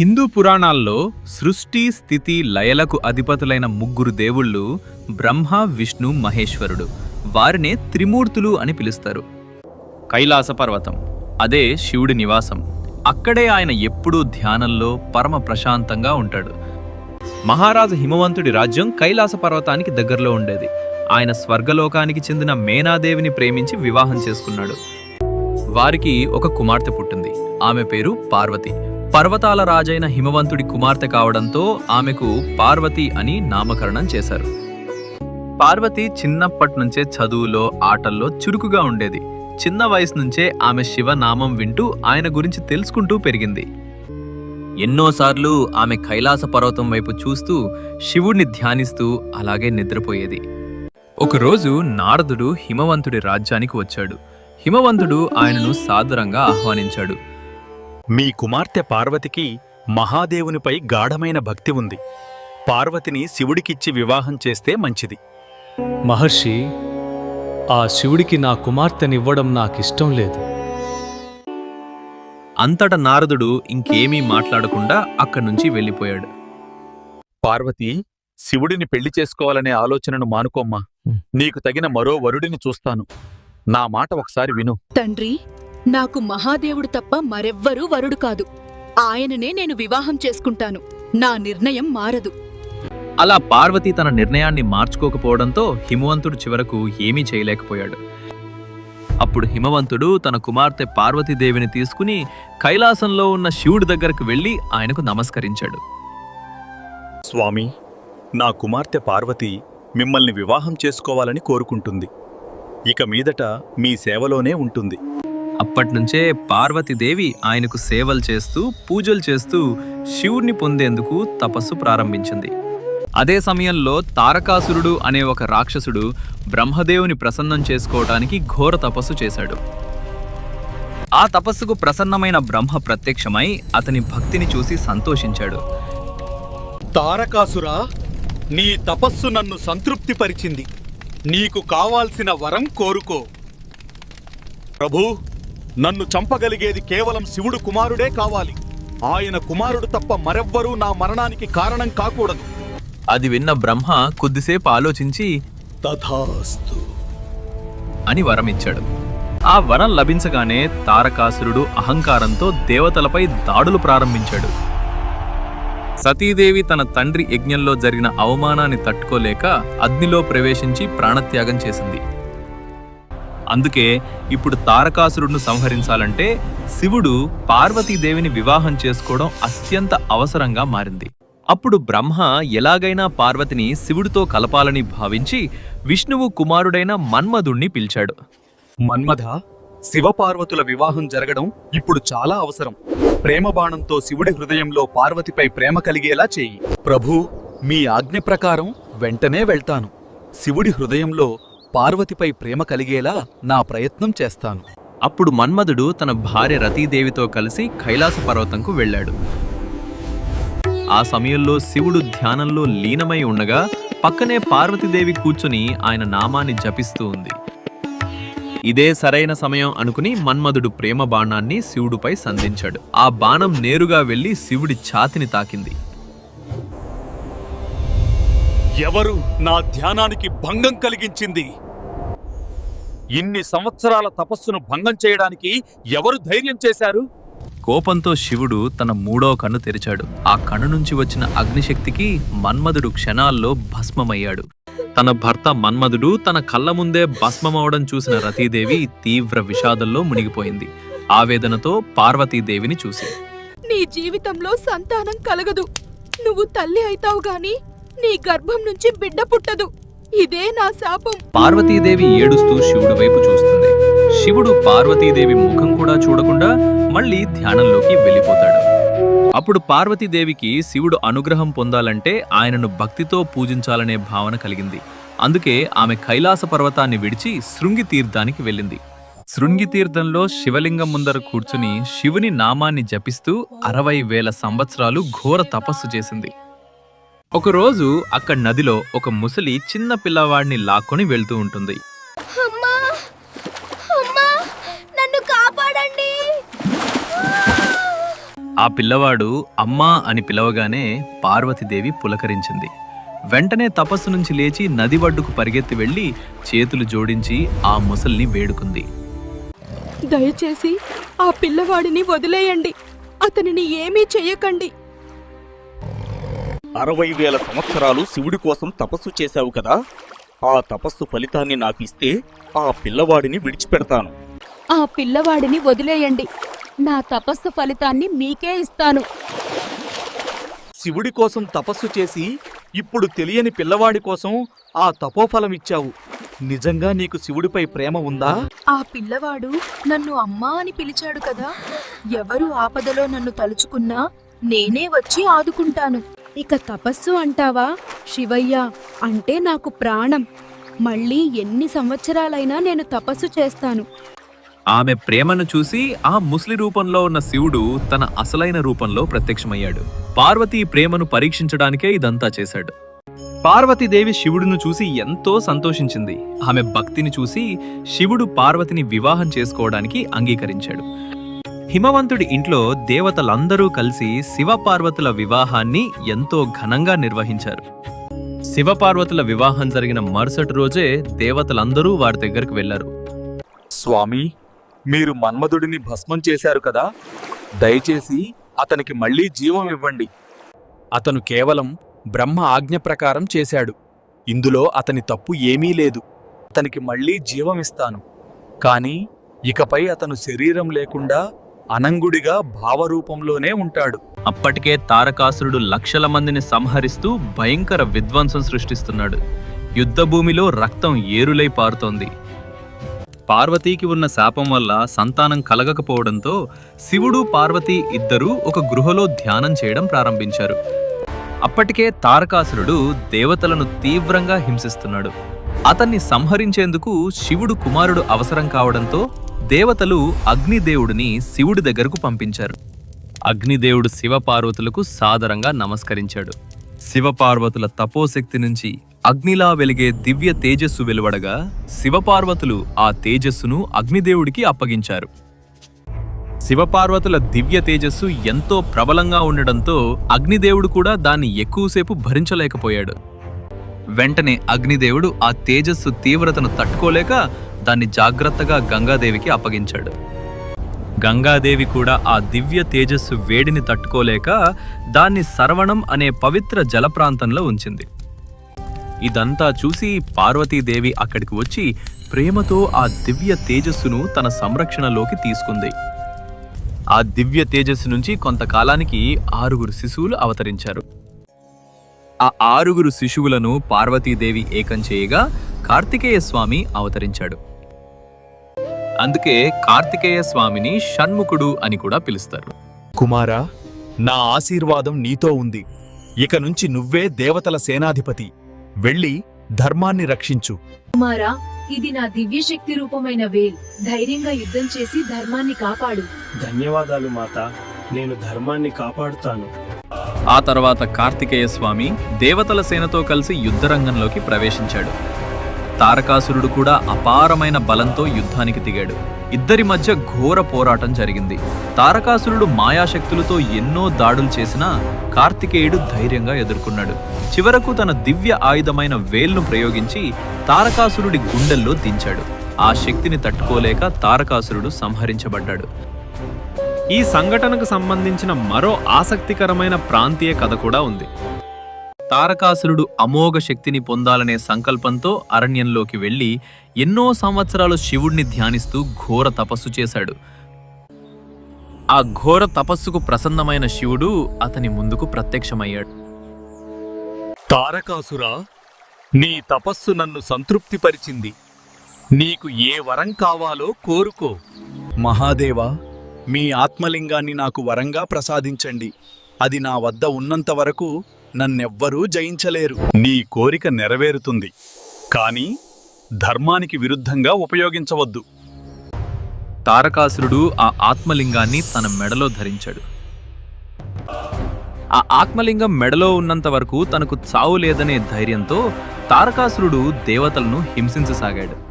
హిందూ పురాణాల్లో సృష్టి స్థితి లయలకు అధిపతులైన ముగ్గురు దేవుళ్ళు బ్రహ్మ విష్ణు మహేశ్వరుడు. వారినే త్రిమూర్తులు అని పిలుస్తారు. కైలాస పర్వతం. అదే శివుడి నివాసం. అక్కడే ఆయన ఎప్పుడూ ధ్యానంలో పరమ ప్రశాంతంగా ఉంటాడు. మహారాజు హిమవంతుడి రాజ్యం కైలాస పర్వతానికి దగ్గరలో ఉండేది. ఆయన స్వర్గలోకానికి చెందిన మేనాదేవిని ప్రేమించి వివాహం చేసుకున్నాడు. వారికి ఒక కుమార్తె పుట్టింది. ఆమె పేరు పార్వతి. పర్వతాల రాజైన హిమవంతుడి కుమార్తె కావడంతో ఆమెకు పార్వతి అని నామకరణం చేశారు. పార్వతి చిన్నప్పటి నుంచే చదువులో ఆటల్లో చురుకుగా ఉండేది. చిన్న వయసు నుంచే ఆమె శివనామం వింటూ ఆయన గురించి తెలుసుకుంటూ పెరిగింది. ఎన్నోసార్లు ఆమె కైలాస పర్వతం వైపు చూస్తూ శివుణ్ణి ధ్యానిస్తూ అలాగే నిద్రపోయేది. ఒకరోజు నారదుడు హిమవంతుడి రాజ్యానికి వచ్చాడు. హిమవంతుడు ఆయనను సాదరంగా ఆహ్వానించాడు. మీ కుమార్తె పార్వతికి మహాదేవునిపై గాఢమైన భక్తి ఉంది. పార్వతిని శివుడికిచ్చి వివాహం చేస్తే మంచిది. మహర్షి ఆ శివుడికి నా కుమార్తెనివ్వడం నాకిష్టం లేదు. అంతట నారదుడు ఇంకేమీ మాట్లాడకుండా అక్కడి నుంచి వెళ్ళిపోయాడు. పార్వతి శివుడిని పెళ్ళి చేసుకోవాలనే ఆలోచనను మానుకోమ్మా. నీకు తగిన మరో వరుడిని చూస్తాను. నా మాట ఒకసారి విను. తండ్రి నాకు మహాదేవుడు తప్ప మరెవ్వరూ వరుడు కాదు. ఆయననే నేను వివాహం చేసుకుంటాను. నా నిర్ణయం మారదు. అలా పార్వతి తన నిర్ణయాన్ని మార్చుకోకపోవడంతో హిమవంతుడు చివరకు ఏమీ చేయలేకపోయాడు. అప్పుడు హిమవంతుడు తన కుమార్తె పార్వతీదేవిని తీసుకుని కైలాసంలో ఉన్న శివుడి దగ్గరకు వెళ్ళి ఆయనకు నమస్కరించాడు. స్వామి నా కుమార్తె పార్వతి మిమ్మల్ని వివాహం చేసుకోవాలని కోరుకుంటుంది. ఇక మీదట మీ సేవలోనే ఉంటుంది. అప్పటినుంచే పార్వతీదేవి ఆయనకు సేవలు చేస్తూ పూజలు చేస్తూ శివుణ్ణి పొందేందుకు తపస్సు ప్రారంభించింది. అదే సమయంలో తారకాసురుడు అనే ఒక రాక్షసుడు బ్రహ్మదేవుని ప్రసన్నం చేసుకోవటానికి ఘోర తపస్సు చేశాడు. ఆ తపస్సుకు ప్రసన్నమైన బ్రహ్మ ప్రత్యక్షమై అతని భక్తిని చూసి సంతోషించాడు. తారకాసురా నీ తపస్సు నన్ను సంతృప్తిపరిచింది. నీకు కావాల్సిన వరం కోరుకో. ప్రభు నన్ను చంపగలిగేది కేవలం శివుడు కుమారుడే కావాలి. ఆయన కుమారుడు తప్ప మరెవ్వరూ నా మరణానికి కారణం కాకూడదు. అది విన్న బ్రహ్మ కొద్దిసేపు ఆలోచించి తథాస్తు. అని వరమిచ్చాడు. ఆ వరం లభించగానే తారకాసురుడు అహంకారంతో దేవతలపై దాడులు ప్రారంభించాడు. సతీదేవి తన తండ్రి యజ్ఞంలో జరిగిన అవమానాన్ని తట్టుకోలేక అగ్నిలో ప్రవేశించి ప్రాణత్యాగం చేసింది. అందుకే ఇప్పుడు తారకాసురుడిని సంహరించాలంటే శివుడు పార్వతీదేవిని వివాహం చేసుకోవడం అత్యంత అవసరంగా మారింది. అప్పుడు బ్రహ్మ ఎలాగైనా పార్వతిని శివుడితో కలపాలని భావించి విష్ణువు కుమారుడైన మన్మధుణ్ణి పిలిచాడు. మన్మథ శివపార్వతుల వివాహం జరగడం ఇప్పుడు చాలా అవసరం. ప్రేమ బాణంతో శివుడి హృదయంలో పార్వతిపై ప్రేమ కలిగేలా చేయి. ప్రభు మీ ఆజ్ఞ ప్రకారం వెంటనే వెళ్తాను. శివుడి హృదయంలో పార్వతిపై ప్రేమ కలిగేలా నా ప్రయత్నం చేస్తాను. అప్పుడు మన్మధుడు తన భార్య రతీదేవితో కలిసి కైలాస పర్వతంకు వెళ్ళాడు. ఆ సమయంలో శివుడు ధ్యానంలో లీనమై ఉండగా పక్కనే పార్వతీదేవి కూర్చుని ఆయన నామాన్ని జపిస్తూ ఉంది. ఇదే సరైన సమయం అనుకుని మన్మధుడు ప్రేమ బాణాన్ని శివుడిపై సంధించాడు. ఆ బాణం నేరుగా వెళ్ళి శివుడి ఛాతిని తాకింది. ఎవరు నా ధ్యానానికి భంగం కలిగించింది? ఇన్ని సంవత్సరాల తపస్సును భంగం చేయడానికి ఎవరు ధైర్యం చేశారు? కోపంతో శివుడు తన మూడో కన్ను తెరిచాడు. ఆ కన్ను నుంచి వచ్చిన అగ్నిశక్తికి మన్మధుడు క్షణాల్లో భస్మమయ్యాడు. తన భర్త మన్మధుడు తన కళ్ళ ముందే భస్మమవడం చూసిన రతీదేవి తీవ్ర విషాదంలో మునిగిపోయింది. ఆవేదనతో పార్వతీదేవిని చూసి నీ జీవితంలో సంతానం కలగదు. నువ్వు తల్లి అయితావు గాని నీ గర్భం నుంచి బిడ్డ పుట్టదు. ఇదే నా శాపం. పార్వతీదేవి ఏడుస్తూ శివుడి వైపు చూస్తుంది. శివుడు పార్వతీదేవి ముఖం కూడా చూడకుండా మళ్ళీ ధ్యానంలోకి వెళ్ళిపోతాడు. అప్పుడు పార్వతీదేవికి శివుడు అనుగ్రహం పొందాలంటే ఆయనను భక్తితో పూజించాలనే భావన కలిగింది. అందుకే ఆమె కైలాస పర్వతాన్ని విడిచి శృంగి తీర్థానికి వెళ్ళింది. శృంగి తీర్థంలో శివలింగం ముందర కూర్చుని శివుని నామాన్ని జపిస్తూ అరవై వేల సంవత్సరాలు ఘోర తపస్సు చేసింది. ఒకరోజు అక్కడ నదిలో ఒక ముసలి చిన్న పిల్లవాడిని లాక్కొని వెళ్తూ ఉంటుంది. అమ్మా! అమ్మా! నన్ను కాపాడండి! ఆ పిల్లవాడు అమ్మా అని పిలవగానే పార్వతీదేవి పులకరించింది. వెంటనే తపస్సు నుంచి లేచి నది ఒడ్డుకు పరిగెత్తి వెళ్ళి చేతులు జోడించి ఆ ముసల్ని వేడుకుంది. దయచేసి ఆ పిల్లవాడిని వదిలేయండి. అతనిని ఏమీ చెయ్యకండి అరవై వేల సంవత్సరాలు శివుడి కోసం తపస్సు చేశావు కదా? ఆ తపస్సు ఫలితాన్ని నాకు ఇస్తే ఆ పిల్లవాడిని విడిచిపెడతాను. ఆ పిల్లవాడిని వదిలేయండి. నా తపస్సు ఫలితాన్ని మీకే ఇస్తాను. శివుడి కోసం తపస్సు చేసి ఇప్పుడు తెలియని పిల్లవాడి కోసం ఆ తపోఫలం ఇచ్చావు. నిజంగా నీకు శివుడిపై ప్రేమ ఉందా? ఆ పిల్లవాడు నన్ను అమ్మా అని పిలిచాడు కదా. ఎవరు ఆపదలో నన్ను తలుచుకున్నా నేనే వచ్చి ఆదుకుంటాను. ఇక తపస్సు అంటావా? శివయ్య అంటే నాకు ప్రాణం. మళ్ళీ ఎన్ని సంవత్సరాలైనా నేను తపస్సు చేస్తాను. ఆమె ప్రేమను చూసి ఆ ముసలి రూపంలో ఉన్న శివుడు తన అసలైన రూపంలో ప్రత్యక్షమయ్యాడు. పార్వతీ ప్రేమను పరీక్షించడానికే ఇదంతా చేశాడు. పార్వతీదేవి శివుడును చూసి ఎంతో సంతోషించింది. ఆమె భక్తిని చూసి శివుడు పార్వతిని వివాహం చేసుకోవడానికి అంగీకరించాడు. హిమవంతుడి ఇంట్లో దేవతలందరూ కలిసి శివపార్వతుల వివాహాన్ని ఎంతో ఘనంగా నిర్వహించారు. శివపార్వతుల వివాహం జరిగిన మరుసటి రోజే దేవతలందరూ వారి దగ్గరకు వెళ్ళారు స్వామి మీరు మన్మధుడిని భస్మం చేశారు కదా? దయచేసి అతనికి మళ్ళీ జీవం ఇవ్వండి. అతను కేవలం బ్రహ్మ ఆజ్ఞ ప్రకారం చేశాడు. ఇందులో అతని తప్పు ఏమీ లేదు. అతనికి మళ్ళీ జీవం ఇస్తాను. కాని ఇకపై అతను శరీరం లేకుండా అనంగుడిగా భావరూపంలోనే ఉంటాడు. అప్పటికే తారకాసురుడు లక్షల మందిని సంహరిస్తూ భయంకర విధ్వంసం సృష్టిస్తున్నాడు. యుద్ధభూమిలో రక్తం ఏరులై పారుతోంది. పార్వతీకి ఉన్న శాపం వల్ల సంతానం కలగకపోవడంతో శివుడు పార్వతి ఇద్దరూ ఒక గృహలో ధ్యానం చేయడం ప్రారంభించారు. అప్పటికే తారకాసురుడు దేవతలను తీవ్రంగా హింసిస్తున్నాడు. అతన్ని సంహరించేందుకు శివుడు కుమారుడు అవసరం కావడంతో దేవతలు అగ్నిదేవుడిని శివుడి దగ్గరకు పంపించారు. అగ్నిదేవుడు శివపార్వతులకు సాదరంగా నమస్కరించాడు. శివపార్వతుల తపోశక్తి నుంచి అగ్నిలా వెలిగే దివ్య తేజస్సు వెలువడగా శివపార్వతులు ఆ తేజస్సును అగ్నిదేవుడికి అప్పగించారు. శివపార్వతుల దివ్య తేజస్సు ఎంతో ప్రబలంగా ఉండడంతో అగ్నిదేవుడు కూడా దాన్ని ఎక్కువసేపు భరించలేకపోయాడు. వెంటనే అగ్నిదేవుడు ఆ తేజస్సు తీవ్రతను తట్టుకోలేక దాన్ని జాగ్రత్తగా గంగాదేవికి అప్పగించాడు. గంగాదేవి కూడా ఆ దివ్య తేజస్సు వేడిని తట్టుకోలేక దాన్ని సరవణం అనే పవిత్ర జలప్రాంతంలో ఉంచింది. ఇదంతా చూసి పార్వతీదేవి అక్కడికి వచ్చి ప్రేమతో ఆ దివ్య తేజస్సును తన సంరక్షణలోకి తీసుకుంది. ఆ దివ్య తేజస్సు నుంచి కొంతకాలానికి ఆరుగురు శిశువులు అవతరించారు. ఆ ఆరుగురు శిశువులను పార్వతీదేవి ఏకం చేయగా కార్తికేయ స్వామి అవతరించాడు. అందుకే కార్తికేయ స్వామిని షణ్ముఖుడు అని కూడా పిలుస్తారు. కుమారా నా ఆశీర్వాదం నీతో ఉంది. ఇక నుంచి నువ్వే దేవతల సేనాధిపతి. వెళ్ళి ధర్మాన్ని రక్షించు. కుమారా ఇది నా దివ్య శక్తి రూపమైన వేల్. ధైర్యంగా యుద్ధం చేసి ధర్మాన్ని కాపాడు. ధన్యవాదాలు మాత. నేను ధర్మాన్ని కాపాడుతాను. ఆ తర్వాత కార్తికేయ స్వామి దేవతల సేనతో కలిసి యుద్ధరంగంలోకి ప్రవేశించాడు. తారకాసురుడు కూడా అపారమైన బలంతో యుద్ధానికి దిగాడు. ఇద్దరి మధ్య ఘోర పోరాటం జరిగింది. తారకాసురుడు మాయాశక్తులతో ఎన్నో దాడులు చేసినా కార్తికేయుడు ధైర్యంగా ఎదుర్కొన్నాడు. చివరకు తన దివ్య ఆయుధమైన వేల్ను ప్రయోగించి తారకాసురుడి గుండెల్లో దించాడు. ఆ శక్తిని తట్టుకోలేక తారకాసురుడు సంహరించబడ్డాడు. ఈ సంఘటనకు సంబంధించిన మరో ఆసక్తికరమైన ప్రాంతీయ కథ కూడా ఉంది. తారకాసురుడు అమోఘ శక్తిని పొందాలనే సంకల్పంతో అరణ్యంలోకి వెళ్ళి ఎన్నో సంవత్సరాలు శివుణ్ణి ధ్యానిస్తూ ఘోర తపస్సు చేశాడు. ఆ ఘోర తపస్సుకు ప్రసన్నమైన శివుడు అతని ముందుకు ప్రత్యక్షమయ్యాడు. తారకాసురా నీ తపస్సు నన్ను సంతృప్తిపరిచింది. నీకు ఏ వరం కావాలో కోరుకో. మహాదేవా మీ ఆత్మలింగాన్ని నాకు వరంగా ప్రసాదించండి. అది నా వద్ద ఉన్నంత వరకు నన్నెవ్వరూ జయించలేరు. నీ కోరిక నెరవేరుతుంది. కాని ధర్మానికి విరుద్ధంగా ఉపయోగించవద్దు. తారకాసురుడు ఆ ఆత్మలింగాన్ని తన మెడలో ధరించాడు. ఆ ఆత్మలింగం మెడలో ఉన్నంత వరకు తనకు చావు లేదనే ధైర్యంతో తారకాసురుడు దేవతలను హింసించసాగాడు.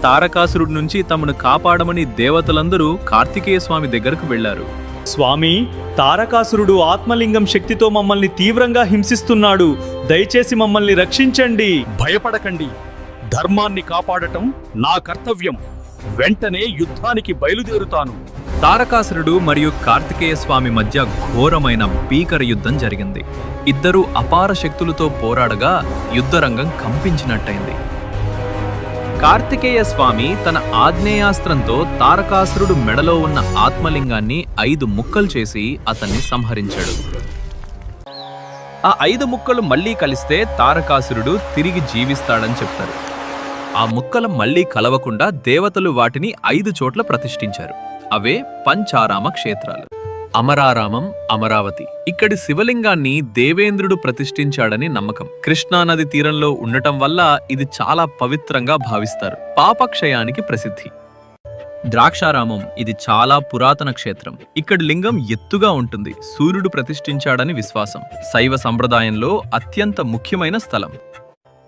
తారకాసురుడు నుంచి తమను కాపాడమని దేవతలందరూ కార్తికేయ స్వామి దగ్గరకు వెళ్ళారు స్వామి తారకాసురుడు ఆత్మలింగం శక్తితో మమ్మల్ని తీవ్రంగా హింసిస్తున్నాడు. దయచేసి మమ్మల్ని రక్షించండి. భయపడకండి. ధర్మాన్ని కాపాడటం నా కర్తవ్యం. వెంటనే యుద్ధానికి బయలుదేరుతాను. తారకాసురుడు మరియు కార్తికేయ స్వామి మధ్య ఘోరమైన భీకర యుద్ధం జరిగింది. ఇద్దరూ అపార శక్తులతో పోరాడగా యుద్ధరంగం కంపించినట్టయింది. కార్తికేయ స్వామి తన ఆగ్నేయాస్త్రంతో తారకాసురుడు మెడలో ఉన్న ఆత్మలింగాన్ని ఐదు ముక్కలు చేసి అతన్ని సంహరించాడు. ఆ ఐదు ముక్కలు మళ్ళీ కలిస్తే తారకాసురుడు తిరిగి జీవిస్తాడని చెప్తారు. ఆ ముక్కలు మళ్ళీ కలవకుండా దేవతలు వాటిని ఐదు చోట్ల ప్రతిష్ఠించారు. అవే పంచారామ క్షేత్రాలు. అమరారామం అమరావతి. ఇక్కడి శివలింగాన్ని దేవేంద్రుడు ప్రతిష్ఠించాడని నమ్మకం. కృష్ణానది తీరంలో ఉండటం వల్ల ఇది చాలా పవిత్రంగా భావిస్తారు. పాపక్షయానికి ప్రసిద్ధి. ద్రాక్షారామం ఇది చాలా పురాతన క్షేత్రం. ఇక్కడి లింగం ఎత్తుగా ఉంటుంది. సూర్యుడు ప్రతిష్ఠించాడని విశ్వాసం. శైవ సంప్రదాయంలో అత్యంత ముఖ్యమైన స్థలం.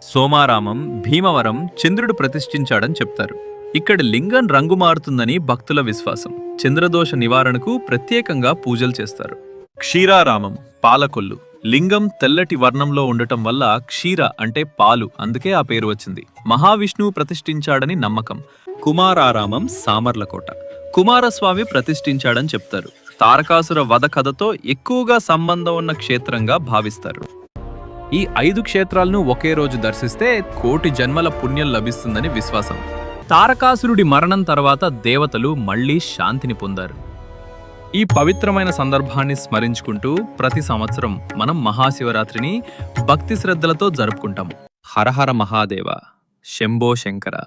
సోమారామం భీమవరం చంద్రుడు ప్రతిష్ఠించాడని చెప్తారు. ఇక్కడ లింగం రంగు మారుతుందని భక్తుల విశ్వాసం. చంద్రదోష నివారణకు ప్రత్యేకంగా పూజలు చేస్తారు. క్షీరారామం పాలకొల్లు. లింగం తెల్లటి వర్ణంలో ఉండటం వల్ల క్షీర అంటే పాలు అందుకే ఆ పేరు వచ్చింది. మహావిష్ణువు ప్రతిష్ఠించాడని నమ్మకం. కుమారారామం సామర్లకోట. కుమారస్వామి ప్రతిష్ఠించాడని చెప్తారు. తారకాసుర వధ కథతో ఎక్కువగా సంబంధం ఉన్న క్షేత్రంగా భావిస్తారు. ఈ ఐదు క్షేత్రాలను ఒకే రోజు దర్శిస్తే కోటి జన్మల పుణ్యం లభిస్తుందని విశ్వాసం. తారకాసురుడి మరణం తర్వాత దేవతలు మళ్ళీ శాంతిని పొందారు. ఈ పవిత్రమైన సందర్భాన్ని స్మరించుకుంటూ ప్రతి సంవత్సరం మనం మహాశివరాత్రిని భక్తి శ్రద్ధలతో జరుపుకుంటాం. హరహర మహాదేవ శంభో శంకర.